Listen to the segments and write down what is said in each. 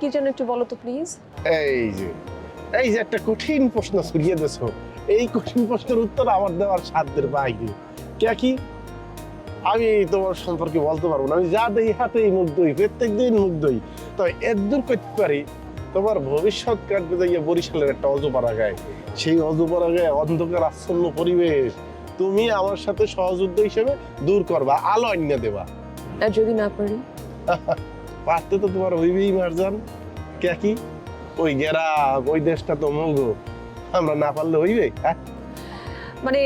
কি যেন একটু বলো তো প্লিজ এই যে এই যে একটা কঠিন প্রশ্ন ছড়িয়ে দেছ এই কঠিন প্রশ্নের উত্তর আমার দেওয়ার সাধ্যের বাইরে। কে কি? আমি তোমার সম্পর্কে বলতে পারব না। আমি যা দেই হাতেই মুগ্ধই প্রত্যেক দিন মুগ্ধই তো এর দূর করতে পারি তোমার ভবিষ্যৎ কাটবে যাইয়া বরিশালের একটা অজপাড়া গায়ে। সেই অজপাড়া গায়ে অন্ধকার আচ্ছন্ন পরিবেশ তুমি আমার সাথে সহযোদ্ধা হিসেবে দূর করবা আলো আনিয়ে দেবা। আর যদি না পারি? পারতে তো তোমার হইবেই, মারজান। কে কি? ওই গেরা ওই দেশটা তো মঙ্গ আমরা না পারলে হইবে? হ্যাঁ? মানে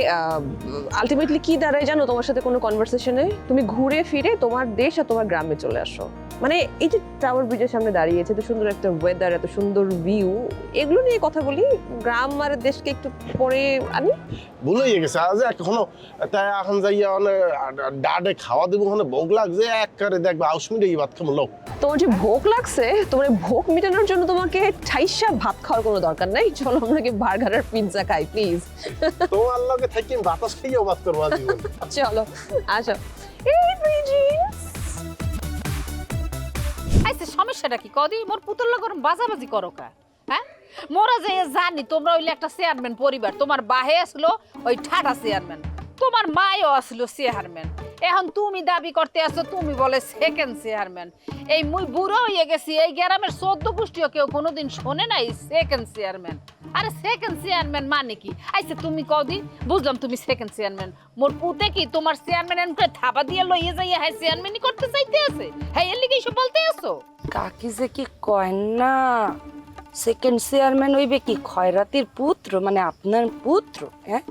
আলটিমেটলি কি দাঁড়ায় জানো তোমার সাথে কোনো কনভারসেশনে তুমি ঘুরে ফিরে তোমার দেশ আর তোমার গ্রামে চলে আসো। মানে এই যে টাওয়ার ব্রিজের সামনে দাঁড়িয়েছে এত সুন্দর একটা ওয়েদার এত সুন্দর ভিউ এগুলো নিয়ে কথা বলি। গ্রাম আর দেশকে একটু পরে আনি। ভুলে গেছে। আজ এখনও তাই এখন যাইয়া মানে ডাডে খাওয়া দেবো ওখানে ভোগ লাগছে এক করে দেখবে আউসমিটে এই ভাত খাব লোক তোমার যে ভোগ লাগছে তোমার ভোগ মেটানোর জন্য তোমাকে ঠাইসা ভাত খাওয়ার কোনো দরকার নাই? চলো আমরা কি বার্গার আর পিৎজা খাই প্লিজ তোমার লগে থাকি বাতাস খাইয়াও বাদ করব আজ চলো, আসো। এই ব্রিজিস সমস্যাটা কি? কদি, মোর পুতুল লগর বাজাবাজি করো কা? হ্যাঁ? মোরা যে জানি, তোমরা হইলে একটা চেয়ারম্যান পরিবার। তোমার বাহে আসলো ওই ঠাটা চেয়ারম্যান তোমার মায়ও আসলো চেয়ারম্যান এখন তুমি দাবি করতে আসো তুমি বলে সেকেন্ড চেয়ারম্যান এই মুই বুড়ো হয়ে গেছি, এই গ্রামের চোদ্দ গোষ্ঠীও কেউ কোনোদিন শোনে নাই সেকেন্ড চেয়ারম্যান আরে সেকেন্ড চেয়ারম্যান মানে কি? আইসে তুমি কদি বুঝলাম তুমি সেকেন্ড চেয়ারম্যান মোর পুতে কি তোমার চেয়ারম্যান এন করে থাবা দিয়ে লইয়ে যাইয়া হ্যাঁ চেয়ারম্যানই করতে চাইতে আছে? হ্যাঁ এর লিগে এসব বলতে আসো। কাকি যে কি কয় না? সেকেন্ড চেয়ারম্যান হইবে কি খয়রাতির পুত্র? মানে আপনার পুত্র হ্যাঁ?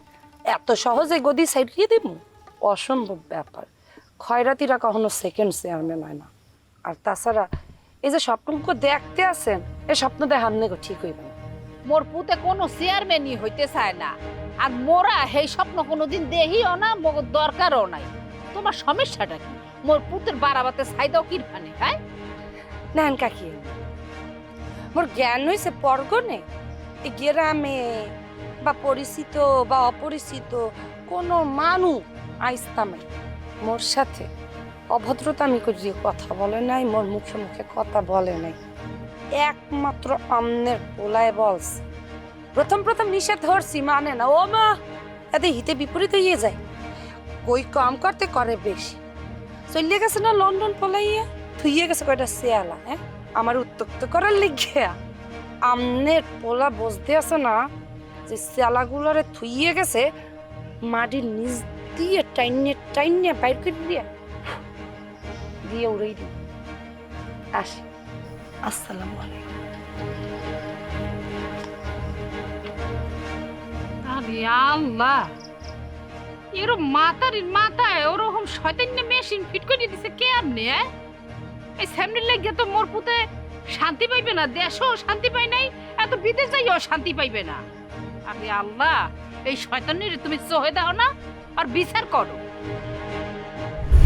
এত সহজে গদি সাইডিয়ে দিব? অসম্ভব ব্যাপার। খয়রাতিরা কখনো সেকেন্ড চেয়ারম্যান হয় না। আর তাছাড়া এই যে স্বপ্নকে দেখতে আছেন এ স্বপ্ন দেখার নেগো ঠিক হইবে না মোর পুতে কোনো চেয়ারম্যানই হইতে চায় না। আর মোরা সেই স্বপ্ন কোনোদিন দেহিও না মোর দরকারও নাই। তোমার সমস্যাটা কি? মোর পুতের বাড়াবাতে চাইদাও কি মানে হ্যাঁ? নেন কাকি। মোর জ্ঞান হয়েছে পরগনে গ্রামে বা পরিচিত বা অপরিচিত কোনো মানুষ আইস্তামে মোর সাথে অভদ্রতা আমি করিয়ে কথা বলে নাই, মোর মুখে মুখে কথা বলে নাই। একমাত্র আমনের পোলায় বলছে, প্রথম প্রথম নিষেধ ধরছি মানে না। ও মা এতে হিতে বিপরীত হয়ে যায়। কই কম করতে করে বেশি। চলিয়ে গেছে না লন্ডন পলাইয়া? থুইয়ে গেছে কয়টা শেয়ালা হ্যাঁ? আমার উত্তক্ত করার লিখিয়া আমনের পোলা বসতে আছে না যে শেয়ালাগুলোরে থুইয়ে গেছে, মাটির নিচ দিয়ে টাইনে টাইনে বাইর করে দিয়ে দিয়ে উড়াই দিই। আসি। আসসালামু আলাইকুম। আরে আল্লাহ! এরম মাথার মাথায় ওরকম শয়তান্য মেশিন ফিট করে দিছে কে হ্যাঁ? এই সামনের লাগিয়ে তো মোর পুতে শান্তি পাইবে না, দেশও শান্তি পাই নাই, এত বিদেশ যাইও শান্তি পাইবে না। আরে আল্লাহ, এই শয়তানের তুমি চোহে দাও না আর বিচার করো।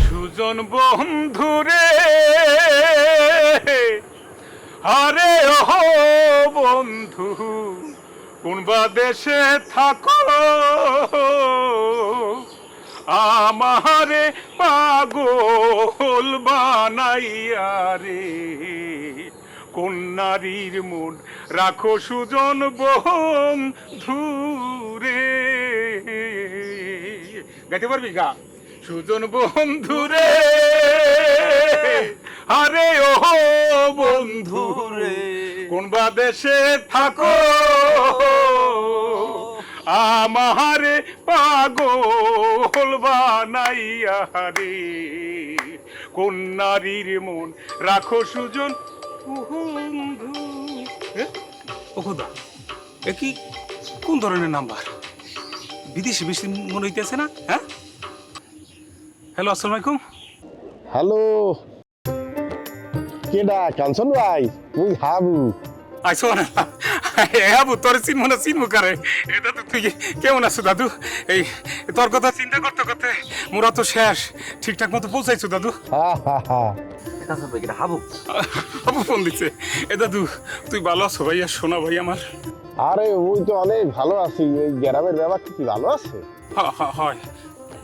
সুজন বন্ধুরে আরে ও বন্ধু, কোন বা দেশে থাকো, আমারে পাগল বানাইয়া রে। কোন নারীর মন। রাখো সুজন বন্ধুরে গাইতে পারবি? গা। সুজন বন্ধুরে আরে ও বন্ধুরে। কোন বা দেশে থাকো। আমারে পাগল বানাইয়া রে। কোন নারীর মন। রাখো সুজন এ? কি? কোন ধরনের নাম্বার? বিদেশি বেশি মনে হইতেছে না হ্যাঁ? হ্যালো আসসালামু আলাইকুম। হ্যালো। কেডা কাঞ্চন ভাই? মুই হাবু। আইসো না এ তোর চিনবো না চিনবো কারে? দাদু তুই কেমন আছো দাদু? এই তোর কথা চিন্তা করতে করতে মোরা তো শেষ। ঠিকঠাক মতো পৌঁছাইছো দাদু? ফোন এ দাদু তুই ভালো আছো ভাইয়া? ভাই আমার। আরে ওই তো অনেক ভালো আছি। ওই গ্রামের কি ভালো আছে? হয়।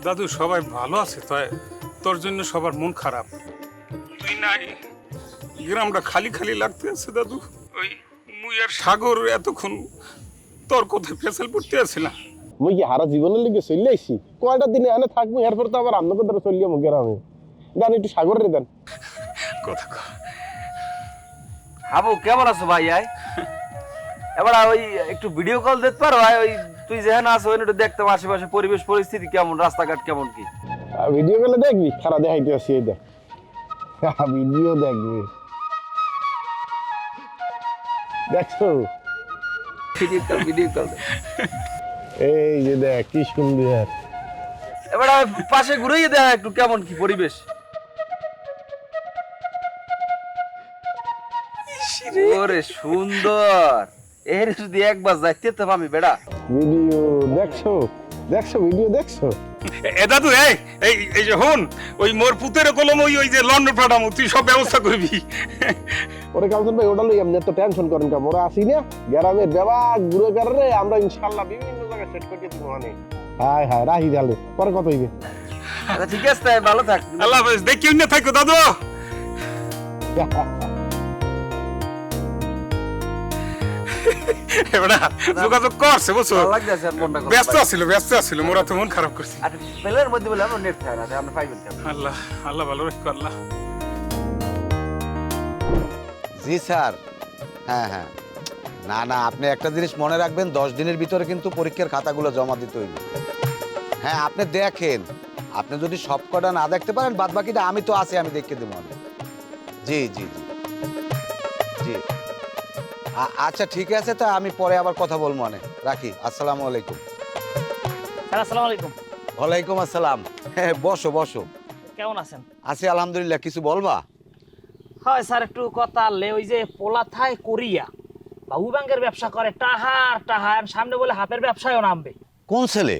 দাদু সবাই ভালো আছে তাই তোর জন্য সবার মন খারাপ। তুই নাই। গ্রামটা খালি খালি লাগতে আছে দাদু। ওই মুই আর সাগর এতক্ষণ তোর কোথায় ফেসাল পড়তে আছে না। মুই কি হারা জীবনের লিগে চলে আইছি? কয়টা দিনে এনে থাকব এরপর তো আবার আপনাকে ধরে চলিয়ে মুখের আমি দেন একটু সাগরের দেন। কথা। হাবু কেমন আছো ভাই আয় এবার ওই একটু ভিডিও কল দিতে পারো আয় ওই তুই যেখানে আছো ওই একটু দেখতাম আশেপাশে পরিবেশ পরিস্থিতি কেমন রাস্তাঘাট কেমন কি? ভিডিও কলে দেখবি? খারা দেখাইতে আসি এই দেখ। ভিডিও দেখবি। দেখছ এই যে দেখ কি সুন্দর। এবার পাশে ঘুরেই দেখ একটু কেমন কি পরিবেশ। ওরে সুন্দর। এর যদি একবার যাইতে তো আমি বেড়া। ভিডিও দেখছ? দেখছ ভিডিও দেখছ? এ- দাদু এই এই এই যে হন ওই মোর পুতের কলম ওই ওই যে লন্ডন পাঠামো তুই সব ব্যবস্থা করবি। ওরে ভাই ওটা লই এমনি তো টেনশন করেন কাম ওরা আসি না গ্রামের বেবাক ঘুরে কারণে আমরা ইনশাল্লাহ বিভিন্ন জায়গায় সেট করে দিব মানে হাই হাই রাহি পরে কত হইবে। আচ্ছা ঠিক আছে ভালো থাক। আল্লাহ হাফেজ দেখি না থাকো দাদু। যোগাযোগ করছে বুঝছ? ব্যস্ত। আছিল ব্যস্ত আছিল মোরা তো মন খারাপ করছি। আর মধ্যে বলে আমরা নেট থাকে না আমরা পাইবেন আল্লাহ আল্লাহ ভালো রাখো আল্লাহ। জি স্যার। হ্যাঁ হ্যাঁ। না না আপনি একটা জিনিস মনে রাখবেন দশ দিনের ভিতরে কিন্তু পরীক্ষার খাতাগুলো জমা দিতে হইবে। হ্যাঁ আপনি দেখেন আপনি যদি সব কটা না দেখতে পারেন বাদ বাকিটা আমি তো আছি আমি দেখে দেবো আমি জি জি জি। জি। আচ্ছা ঠিক আছে তা আমি পরে আবার কথা বলব মানে রাখি আসসালামু আলাইকুম। স্যার আসসালামু আলাইকুম। ওয়ালাইকুম আসসালাম। হ্যাঁ বসো বসো। কেমন আছেন? আছি আলহামদুলিল্লাহ কিছু বলবা? হয় স্যার একটু কথা লে ওই যে পোলাথায় কোরিয়া বাবু ব্যাংকের ব্যবসা করে টাহার টাহার সামনে বলে হাফের ব্যবসায়ও নামবে। কোন ছেলে?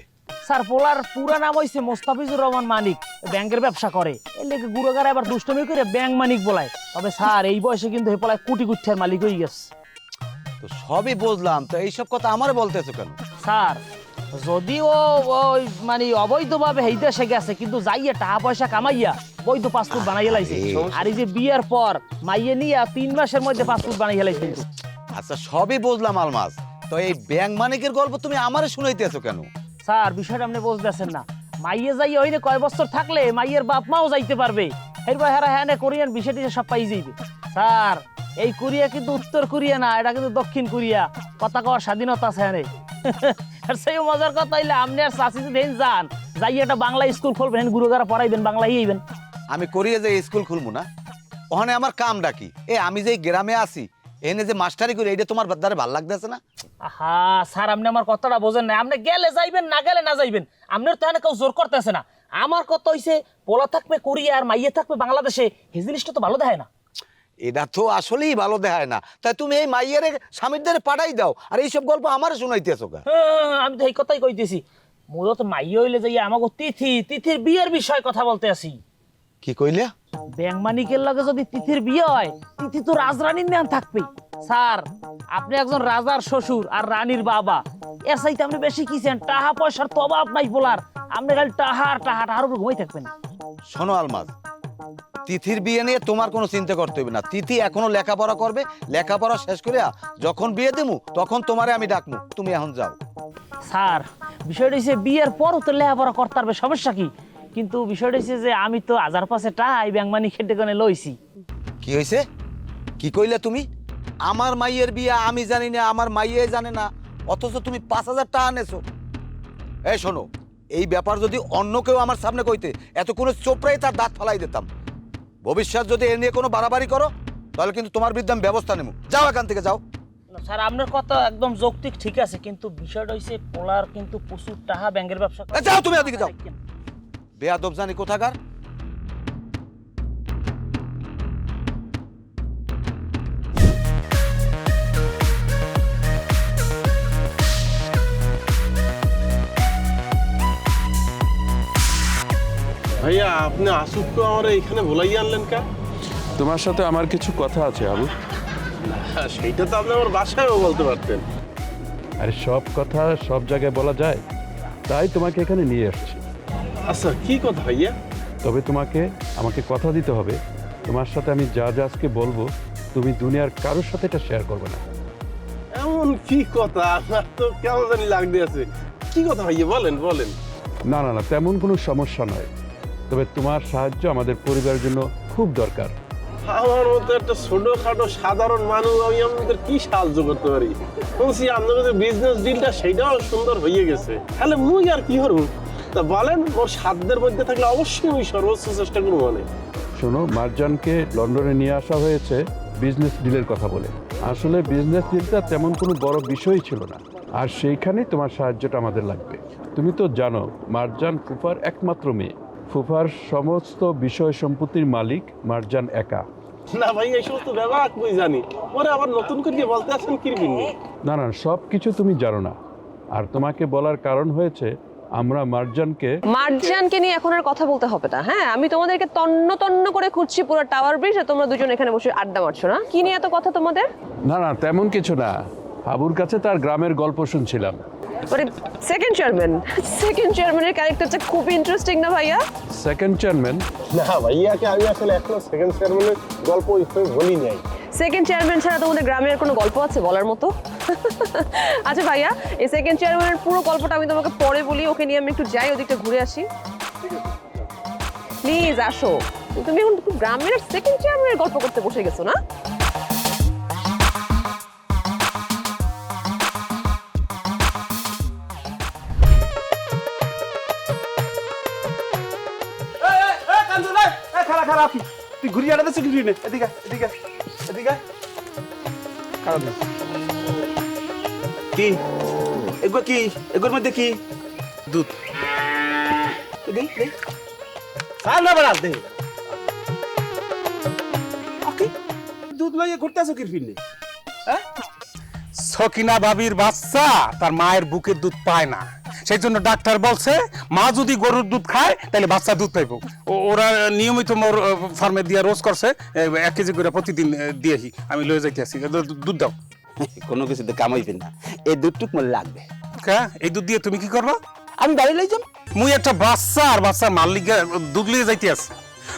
স্যার পোলার পুরা নাম হইছে মোস্তাফিজুর রহমান মানিক ব্যাংকের ব্যবসা করে। এর লেগে গুড়োগারা এবার দুষ্টমি করে ব্যাংক মানিক বলায়। তবে স্যার এই বয়সে কিন্তু হে পোলায় কোটি কুঠিয়ার মালিক হয়ে গেছে। তো সবই বুঝলাম তো এইসব কথা আমার বলতেছো কেন? স্যার যদিও ওই মানে অবৈধভাবে এই দেশে গেছে কিন্তু যাইয়া টাকা পয়সা কামাইয়া বৈধ পাসপোর্ট বানাইয়া লাইছে। আর এই যে বিয়ের পর মাইয়ে নিয়া তিন মাসের মধ্যে পাসপোর্ট বানাইয়া লাইছে আচ্ছা সবই বুঝলাম আলমাস তো এই ব্যাংক মানিকের গল্প তুমি আমারে শুনাইতেছো কেন? স্যার বিষয়টা আপনি বুঝতেছেন না। মাইয়ে যাইয়া হইলে কয় বছর থাকলে মাইয়ের বাপ মাও যাইতে পারবে। এরপর হেরা হ্যাঁ কোরিয়ান বিষয়টি সব পাই যাইবে। স্যার এই কোরিয়া কিন্তু উত্তর কোরিয়া না এটা কিন্তু দক্ষিণ কোরিয়া। কথা কওয়ার স্বাধীনতা আছে হ্যাঁ সেই মজার কথা হইলে আপনি আর চাষি যদি যান যাই একটা বাংলা স্কুল খুলবেন হেন গুরুগারা পড়াইবেন বাংলা ইয়েবেন আমি করিয়ে যে স্কুল খুলবো না ওখানে আমার কাম ডাকি এ আমি যে গ্রামে আছি এনে যে মাস্টারি করি এইটা তোমার দ্বারা ভালো লাগতেছে না? আহা স্যার আপনি আমার কথাটা বোঝেন না আপনি গেলে যাইবেন না গেলে না যাইবেন। আপনার তো এখানে কেউ জোর করতেছে না। আমার কথা হইছে পোলা থাকবে কোরিয়া আর মাইয়ে থাকবে বাংলাদেশে এই জিনিসটা তো ভালো দেখায় না। এটা তো আসলেই ভালো দেখায় না। তাই তুমি এই মাইয়ের স্বামীর দ্বারা পাঠাই দাও আর এইসব গল্প আমার শুনাইতেছো কা হ্যাঁ, আমি তো এই কথাই কইতেছি। মূলত মাইয়ে হইলে যাই আমাকে তিথি তিথির বিয়ের বিষয়ে কথা বলতে আসি। কি কইলে? ব্যাংক মানিকের লগে যদি তিথির বিয়ে হয় তিথি তো রাজরানীর নাম থাকবে স্যার আপনি একজন রাজার শ্বশুর আর রানীর বাবা। এর সাইতে আপনি বেশি কিছেন টাকা পয়সার তো অভাব নাই বলার আপনি খালি টাহা আর টাহা টাহার উপর ঘুমাই থাকবেন। শোনো আলমাজ তিথির বিয়ে নিয়ে তোমার কোনো চিন্তা করতে হবে না। তিথি এখনও লেখাপড়া করবে লেখাপড়া শেষ করে যখন বিয়ে দেবো তখন তোমারে আমি ডাকবো তুমি এখন যাও। স্যার বিষয়টা হচ্ছে বিয়ের পরও তো লেখাপড়া করতে পারবে সমস্যা কি? কিন্তু বিষয়টা হচ্ছে যে আমি তো হাজার পাশে টাহাই ব্যাংক মানি খেটে কোনে লইছি। কি হয়েছে কি কইলে তুমি? আমার মাইয়ের বিয়ে আমি জানি না আমার মাইয়ে জানে না অথচ তুমি পাঁচ হাজার টাকা আনেছো এই শোনো এই ব্যাপার যদি অন্য কেউ আমার সামনে কইতে এত কোনো চোপড়াই তার দাঁত ফালাই দিতাম। ভবিষ্যৎ যদি এ নিয়ে কোনো বাড়াবাড়ি করো তাহলে কিন্তু তোমার বিরুদ্ধে আমি ব্যবস্থা নেব যাও এখান থেকে যাও না, স্যার আপনার কথা একদম যৌক্তিক ঠিক আছে কিন্তু বিষয়টা হচ্ছে পোলার কিন্তু প্রচুর টাকা ব্যাংকের ব্যবসা করে। যাও তুমি এদিকে যাও। বেয়াদব জানি কোথাকার ভাইয়া আপনি আসুককে আমার এখানে ভুলাই আনলেন কা তোমার সাথে আমার কিছু কথা আছে আবু। হ্যাঁ, সেইটা তো আপনি আমার বাসায়ও বলতে পারতেন। আরে সব কথা সব জায়গায় বলা যায়। তাই তোমাকে এখানে নিয়ে আসছি আচ্ছা কি কথা ভাইয়া? তবে তোমাকে আমাকে কথা দিতে হবে। তোমার সাথে আমি যা যা আজকে বলব তুমি দুনিয়ার কারোর সাথে এটা শেয়ার করবে না। এমন কি কথা? আমার তো কেমন জানি লাগতে আছে। কি কথা ভাইয়া? বলেন বলেন। না না না তেমন কোনো সমস্যা নয়। তবে তোমার সাহায্য আমাদের পরিবারের জন্য খুব দরকার। আমার মতো একটা ছোটখাটো সাধারণ মানুষ আমি আপনাদের কি সাহায্য করতে পারি? শুনছি আপনাদের যে বিজনেস ডিলটা সেটাও সুন্দর হয়ে গেছে। তাহলে মুই আর কি করব? তা বলেন ওর সাধ্যের মধ্যে থাকলে অবশ্যই আমি সর্বোচ্চ চেষ্টা করব মানে। শোনো মার্জানকে লন্ডনে নিয়ে আসা হয়েছে বিজনেস ডিলের কথা বলে। আসলে বিজনেস ডিলটা তেমন কোনো বড় বিষয় ছিল না। আর সেইখানে তোমার সাহায্যটা আমাদের লাগবে। তুমি তো জানো মার্জান ফুফার একমাত্র মেয়ে। ফুফার সমস্ত বিষয় সম্পত্তির মালিক মার্জান একা। না ভাই এই সমস্ত ব্যবহার কই জানি? পরে আবার নতুন করে বলতে আছেন কিরবিন না না সব কিছু তুমি জানো না। আর তোমাকে বলার কারণ হয়েছে আমরা মার্জানকে মার্জানকে নিয়ে এখন আর কথা বলতে হবে না হ্যাঁ? আমি তোমাদেরকে তন্ন তন্ন করে খুঁজছি পুরো টাওয়ার ব্রিজ আর তোমরা দুজন এখানে বসে আড্ডা মারছো না? কি নিয়ে এত কথা তোমাদের? না না তেমন কিছু না। হাবুর কাছে তার গ্রামের গল্প শুনছিলাম। মানে সেকেন্ড চেয়ারম্যান সেকেন্ড চেয়ারম্যানের ক্যারেক্টারটা খুব ইন্টারেস্টিং না ভাইয়া? সেকেন্ড চেয়ারম্যান না ভাইয়াকে আমি আসলে এখনও সেকেন্ড চেয়ারম্যানের গল্প বলি নাই। সেকেন্ড চেয়ারম্যান ছাড়া তোমাদের গ্রামের কোনো গল্প আছে বলার মতো? আচ্ছা ভাইয়া এই সেকেন্ড চেয়ারম্যানের পুরো গল্পটা আমি তোমাকে পরে বলি ওকে নিয়ে আমি একটু যাই ওদিকটা ঘুরে আসি। প্লিজ আসো। তুমি এখন গ্রামের সেকেন্ড চেয়ারম্যানের গল্প করতে বসে গেছো না? খারাপ খারাপ তুই নে। এদিকে এদিকে এদিকে খারাপ না কি? এগুলো কি? এগুলোর মধ্যে কি? দুধ। হ্যাঁ? সকিনা ভাবির বাচ্চা, তার মায়ের বুকের দুধ পায় না। সেই জন্য ডাক্তার বলছে মা যদি গরুর দুধ খায় তাহলে বাচ্চা দুধ পাইব। ও- ওরা নিয়মিত মোর ফার্মে দিয়ে রোজ করছে এক কেজি করে প্রতিদিন দিয়েহি। আমি লয়ে যাইতে আসি। দুধ দাও। কোনো কিছুতে কামাইবেন না। এই দুধটুক মোর লাগবে। কা? এই দুধ দিয়ে তুমি কি করবা? আমি বাড়ি লই যাম। মুই একটা বাচ্চা আর বাচ্চার মালিক দুধ লিয়ে যাইতে আছি।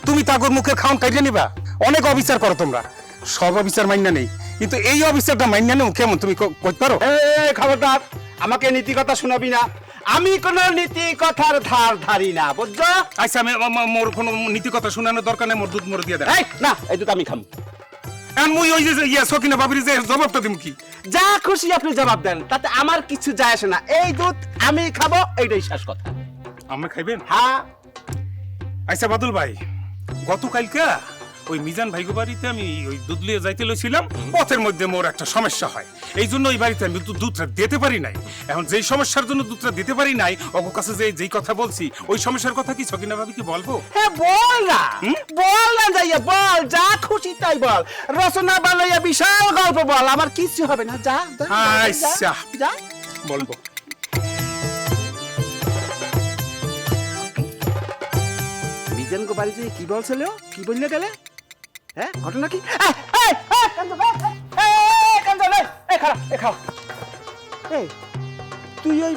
তুমি তাগর মুখের খাওন কাইটে নিবা? অনেক অবিচার করো তোমরা। সব অবিচার মাইনা নেই। কিন্তু এই অবিচারটা মাইনা নেও কেমন? তুমি ক- কইতে পারো? এই খবরদার আমাকে নীতি কথা শোনাবি না। আমি কোন নীতি কথার ধার ধারি না বুঝছ? আচ্ছা আমি মোর কোনো নীতি কথা শোনানোর দরকার নেই মোর দুধ মোর দিয়ে দেয় এই না এই দুটো আমি খাম। এখন মুই ওই যে যে ইয়া সকিনা বাবির যে জবাবটা দিম কি? যা খুশি আপনি জবাব দেন তাতে আমার কিছু যায় আসে না। এই দুধ আমি খাব এইটাই শেষ কথা। আমরা খাইবেন? হ্যাঁ। আচ্ছা বাদুল ভাই গতকালকে ওই মিজান ভাইগো বাড়িতে আমি ওই দুধ লিয়ে যাইতে লইছিলাম পথের মধ্যে মোর একটা সমস্যা হয়। এই জন্য ওই বাড়িতে আমি দুধটা দিতে পারি নাই। এখন যেই সমস্যার জন্য দুধটা দিতে পারি নাই ওর কাছে যে যেই কথা বলছি ওই সমস্যার কথা কি সকিনা ভাবি কি বলব? হ্যাঁ বল না। বল না যাইয়া বল যা খুশি তাই বল। রচনা বানাইয়া বিশাল গল্প বল আমার কিছু হবে না যা আচ্ছা। বলব। মিজান গো বাড়িতে কি বলছিল? কি বললে গেলে হ্যাঁ ঘটনা কি? এই, তুই ওই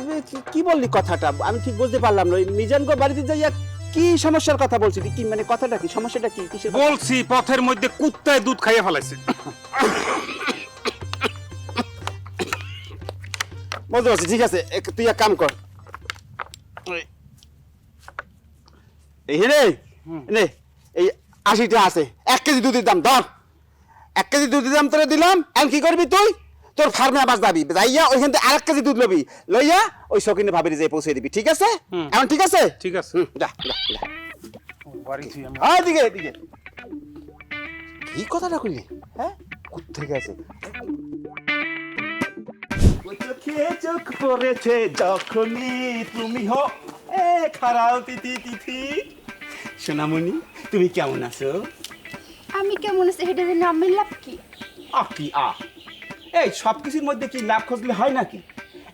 কি- বললি কথাটা? আমি ঠিক বুঝতে পারলাম না। ওই মিজান বাড়িতে যাইয়া কি সমস্যার কথা বলছিলি কি মানে কথাটা কি? সমস্যাটা কি? কিসের বলছি পথের মধ্যে কুত্তায় দুধ খাইয়ে ফেলাইছে। বুঝতে পারছি ঠিক আছে। তুই এক কাম কর। এই। রে নে এই আশিটা আছে। এক কেজি দুধের দাম ধর। এক কেজি দুধের দাম তোরে দিলাম এখন কি করবি তুই? তোর ফার্মে আবাস যাবি যাইয়া ওইখান থেকে আরেক কেজি দুধ লবি। লইয়া ওই শকিনে ভাবির যে পৌঁছে দিবি ঠিক আছে? এখন ঠিক আছে? ঠিক আছে। হুম, যা যা যা। হ্যাঁ এদিকে এদিকে। কি কথাটা কইলি? হ্যাঁ? কোথেকে গেছে চোখে চোখ পড়েছে যখনই তুমি হো এ খারাও তিথি তিথি। সোনামণি তুমি কেমন আছো? আমি কেমন আছি? সেটা জেনে আমি লাভ কি? আহ কি আহ এই সব কিছুর মধ্যে কি লাভ খুঁজলে হয় নাকি?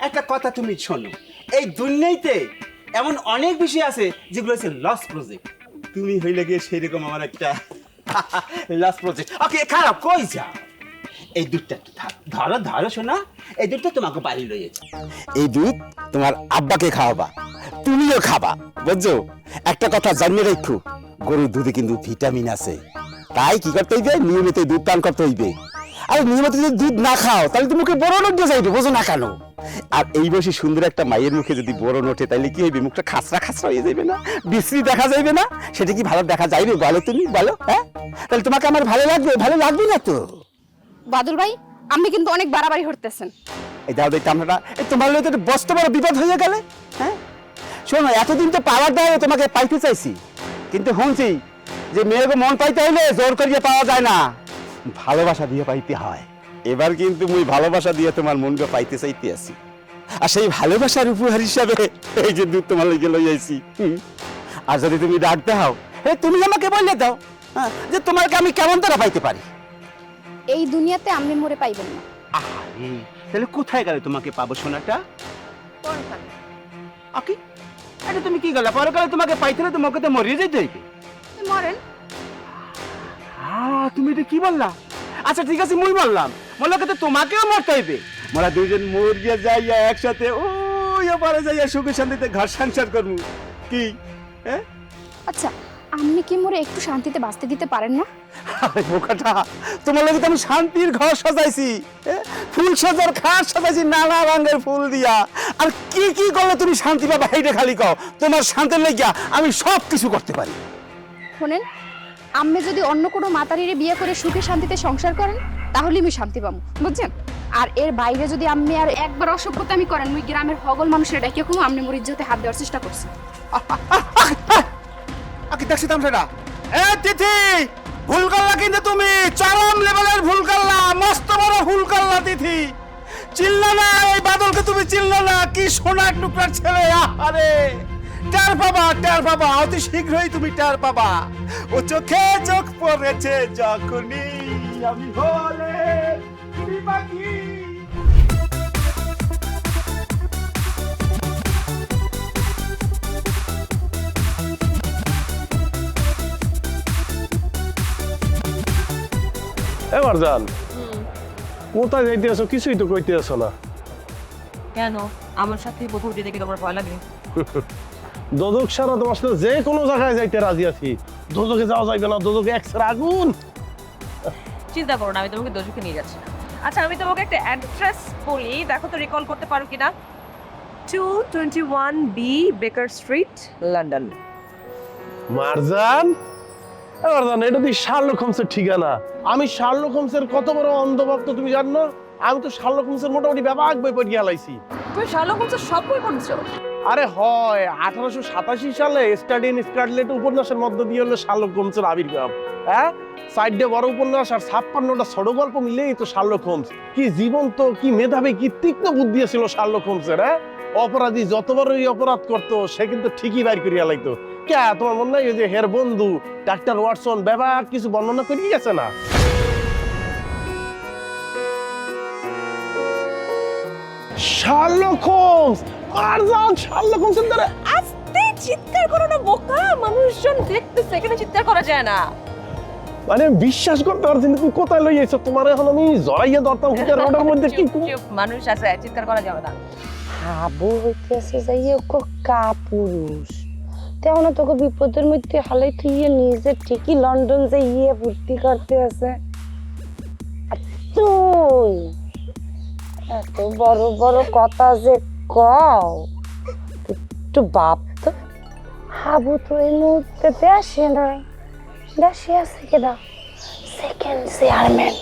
একটা কথা তুমি শোনো এই দুনিয়াতে এমন অনেক বিষয় আছে যেগুলো হচ্ছে লস প্রজেক্ট তুমি হইলে গিয়ে সেরকম আমার একটা লস প্রজেক্ট ওকে খারাপ? কই যাও? এই দুধটা একটু ধরো ধরো শোনা এই দুধটা তোমাকে বাড়ি লইয়েছে এই দুধ তোমার আব্বাকে খাওয়াবা। তুমিও খাবা বুঝছ? একটা কথা জানিয়ে রাখো গরুর দুধে কিন্তু ভিটামিন আছে। তাই কি করতে হইবে? নিয়মিত দুধ পান করতে হইবে। আর নিয়মিত যদি দুধ না খাও তাহলে তো মুখে বড় দিয়ে যাইবে বোঝো না কেন? আর এই বয়সে সুন্দর একটা মায়ের মুখে যদি বড় ওঠে তাহলে কি হইবে? মুখটা খাসরা খাসরা হয়ে যাবে না? বিশ্রী দেখা যাইবে না? সেটা কি ভালো দেখা যাইবে? বলো তুমি বলো হ্যাঁ? তাহলে তোমাকে আমার ভালো লাগবে ভালো লাগবে না তো? বাদল ভাই আপনি কিন্তু অনেক বাড়াবাড়ি হরতেছেন এই দাও দেখতে এই তোমার লোক বস্ত বড় বিপদ হয়ে গেলে হ্যাঁ? শোনো এতদিন তো পাওয়ার দেয় তোমাকে পাইতে চাইছি। কিন্তু শুনছি যে মেয়েকে মন পাইতে হইলে জোর করিয়ে পাওয়া যায় না। ভালোবাসা দিয়ে পাইতে হয়। এবার কিন্তু মুই ভালোবাসা দিয়ে তোমার মনকে পাইতে চাইতে আছি। আর সেই ভালোবাসার উপহার হিসাবে এই যে দুধ তোমার লইকে লই আইছি। আর যদি তুমি ডাকতে হও হে তুমি আমাকে বললে দাও হ্যাঁ, যে তোমাকে আমি কেমন তারা পাইতে পারি? এই দুনিয়াতে আপনি মোরে পাইবেন না। আরে তাহলে কোথায় গেলে তোমাকে পাবো সোনাটা? আকি এটা তুমি কি গেলা? পরকালে তোমাকে পাইতে না তোমাকে তো মরিয়ে যেতে হইবে। মরেন। আহ, তুমি এটা কি বললা? আচ্ছা ঠিক আছে মুই বললাম। বললাম তো তোমাকেও মরতে হইবে। মোরা দুইজন মরিয়া যাইয়া একসাথে ওই পারে যাইয়া সুখে শান্তিতে ঘর সংসার করব কি? হ্যাঁ? আচ্ছা আপনি কি মোরে একটু শান্তিতে বাঁচতে দিতে পারেন না? আরে বোকাটা তোমার লাগে তো আমি শান্তির ঘর সাজাইছি। এ? ফুল সাজার খাট সাজাইছি নানা রঙের ফুল দিয়া। আর কি কি করলে তুমি শান্তি পাবা এইটা খালি কও। তোমার শান্তির লাগিয়া আমি সব কিছু করতে পারি। শোনেন আম্মে যদি অন্য কোনো মাতারিরে বিয়ে করে সুখে শান্তিতে সংসার করেন তাহলে আমি শান্তি পাবো বুঝছেন? আর এর বাইরে যদি আপনি আর একবার অসভ্যতা আমি করেন মুই গ্রামের হগল মানুষের ডাকিয়ে কোনো আপনি মোর ইজ্জতে হাত দেওয়ার চেষ্টা করছি। আকি দেখছি তাম সেটা। এ তিথি ভুল করলা কিন্তু তুমি, চরম লেভেলের ভুল করলা মস্ত বড় ভুল করলা তিথি। চিল্লা না, এই বাদলকে তুমি চিল্লা না, কি সোনার টুকরার ছেলে আরে টের পাবা টের পাবা, অতি শীঘ্রই তুমি টের পাবা। ও চোখে চোখ পড়েছে যখনই আমি হলে, তুমি বাকি এবার? যান কোথায় যাইতে আছো? কিছুই তো কইতে আছো না। কেন? আমার সাথে প্রথম ডেটে কি তোমার ভয় লাগে। দোদক সারা তোমার সাথে যে কোনো জায়গায় যাইতে রাজি আছি। দোদকে যাওয়া যাইবে না দোদকে একসাথে আগুন। চিন্তা করো না আমি তোমাকে দোষকে নিয়ে যাচ্ছি না। আচ্ছা আমি তোমাকে একটা অ্যাড্রেস বলি। দেখো তো রিকল করতে পারো কিনা? Two twenty one B Baker Street London Marjan? এবার জান এটা তুই শার্লক হোমসের ঠিকানা। আমি শার্লক হোমসের কত বড় অন্ধভক্ত তুমি জানো আমি তো শার্লক হোমসের মোটামুটি ব্যাপক বই পড়ে গেলাইছি তুমি শার্লক হোমসের সব বই পড়ছো? আরে হয় আঠারোশো সাতাশি সালে স্টাডি ইন স্কারলেট উপন্যাসের মধ্য দিয়ে হলো শার্লক হোমসের আবির্ভাব। হ্যাঁ? সাইডে বড় উপন্যাস আর ছাপ্পান্নটা ছোট গল্প মিলেই তো শার্লক হোমস কি জীবন্ত কি মেধাবী কি তীক্ষ্ণ বুদ্ধি ছিল শার্লক হোমসের হ্যাঁ? অপরাধী যত বড়ই অপরাধ করতো সে কিন্তু ঠিকই বাইর করিয়া লাগতো কে? তোমার মনে নাই যে হের বন্ধু ডাক্তার ওয়াটসন ব্যাপার কিছু বর্ণনা করিয়ে গেছে না? Sherlock Holmes! মারজান শার্লক হোমসের দ্বারা? আস্তে চিৎকার করো না বোকা! মানুষজন দেখতেছে এখানে চিৎকার করা যায় না। মানে বিশ্বাস করতে পারছি না তুমি কোথায় লই আইছো? তোমার এখন আমি জড়াইয়া ধরতাম রোডের মধ্যে কি মানুষ আছে চিৎকার করা যাবে না। হাবু হইতেছে যাইয়ে কো কাপুরুষ। তেমন তোকে বিপদের মধ্যে হালাই থুইয়ে নিজে ঠিকই লন্ডন যে ইয়ে ভর্তি করতে আছে। তুই, এত বড় বড় কথা যে কও, একটু বাপ তো। হাবু তো এই মুহূর্তে দেশে নয়, দেশে আছে কেনা? Second chairman